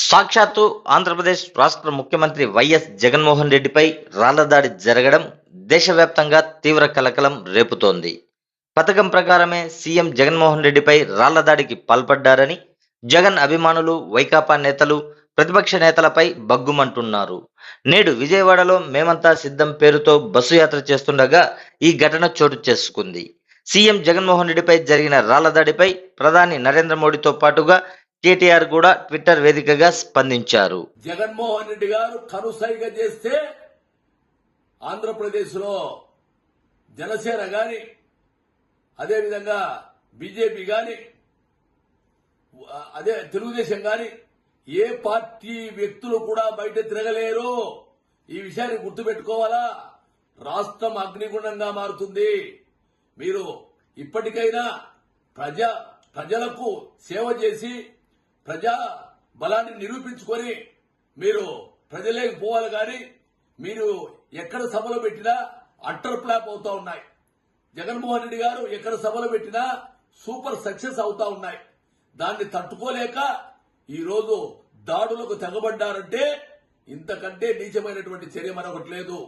సాక్షాత్తు ఆంధ్రప్రదేశ్ రాష్ట్ర ముఖ్యమంత్రి వైఎస్ జగన్మోహన్ రెడ్డిపై రాళ్ళదాడి జరగడం దేశవ్యాప్తంగా తీవ్ర కలకలం రేపుతోంది. పథకం ప్రకారమే సీఎం జగన్మోహన్ రెడ్డిపై రాళ్ళదాడికి పాల్పడ్డారని జగన్ అభిమానులు వైకాపా నేతలు ప్రతిపక్ష నేతలపై బగ్గుమంటున్నారు నేడు విజయవాడలో మేమంతా సిద్ధం పేరుతో బస్సు యాత్ర చేస్తుండగా ఈ ఘటన చోటు చేసుకుంది. సీఎం జగన్మోహన్ రెడ్డిపై జరిగిన రాళ్ళదాడిపై ప్రధాని నరేంద్ర మోడీతో పాటుగా కేటీఆర్ కూడా ట్విట్టర్ వేదికగా స్పందించారు. జగన్మోహన్ రెడ్డి గారు కనుసైగ చేస్తే ఆంధ్రప్రదేశ్లో జనసేన గాని అదేవిధంగా బీజేపీ గాని అదే తెలుగుదేశం గాని ఏ పార్టీ వ్యక్తులు కూడా బయట తిరగలేరు. ఈ విషయాన్ని గుర్తుపెట్టుకోవాలా? రాష్ట్రం అగ్నిగుండంగా మారుతుంది. మీరు ఇప్పటికైనా ప్రజా ప్రజలకు సేవ చేసి ప్రజా బలాన్ని నిరూపించుకొని మీరు ప్రజలేకి పోవాలి కానీ మీరు ఎక్కడ సభలు పెట్టినా అట్టర్ ఫ్లాప్ అవుతా ఉన్నాయి. జగన్మోహన్ రెడ్డి గారు ఎక్కడ సభలు పెట్టినా సూపర్ సక్సెస్ అవుతా ఉన్నాయి. దాన్ని తట్టుకోలేక ఈరోజు దాడులకు తెగబడ్డారంటే ఇంతకంటే నీచమైనటువంటి చర్య మరొకటి లేదు.